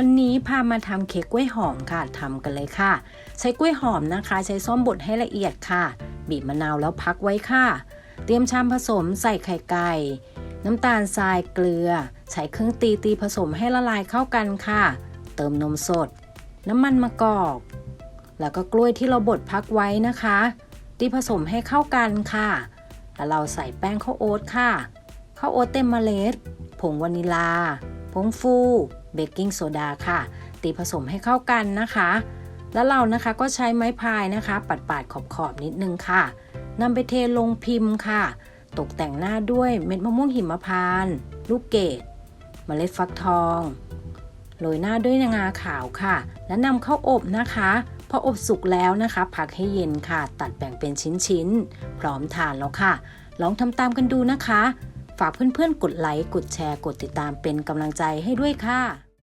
วันนี้พามาทำเค้กกล้วยหอมค่ะทำกันเลยค่ะ ใช้กล้วยหอมนะคะ ใช้ส้อมบดให้ละเอียดค่ะ บีบมะนาวแล้วพักไว้ค่ะ เตรียมชามผสมใส่ไข่ไก่ น้ำตาลทรายเกลือ ใช้เครื่องตีตีผสมให้ละลายเข้ากันค่ะ เติมนมสด น้ำมันมะกอก แล้วก็กล้วยที่เราบดพักไว้นะคะ ตีผสมให้เข้ากันค่ะแล้วเราใส่แป้งข้าวโอ๊ตค่ะข้าวโอ๊ตเต็มเมล็ด ผงวานิลา ผงฟู เบกกิ้งโซดาค่ะ ตีผสมให้เข้ากันนะคะ แล้วเรานะคะก็ใช้ไม้พายนะคะ ปัดปาดขอบขอบๆนิดนึงค่ะนำไปเทลงพิมพ์ค่ะ ตกแต่งหน้าด้วยเม็ดมะม่วงหิมพานต์ลูกเกดเมล็ดฟักทองโรยหน้าด้วยงาขาวค่ะ และนำเข้าอบนะคะ พออบสุกแล้วนะคะ พักให้เย็นค่ะ ตัดแบ่งเป็นชิ้นๆ พร้อมทานแล้วค่ะ ลองทำตามกันดูนะคะ ฝากเพื่อนๆ กดไลค์ กดแชร์ กดติดตามเป็นกำลังใจให้ด้วยค่ะ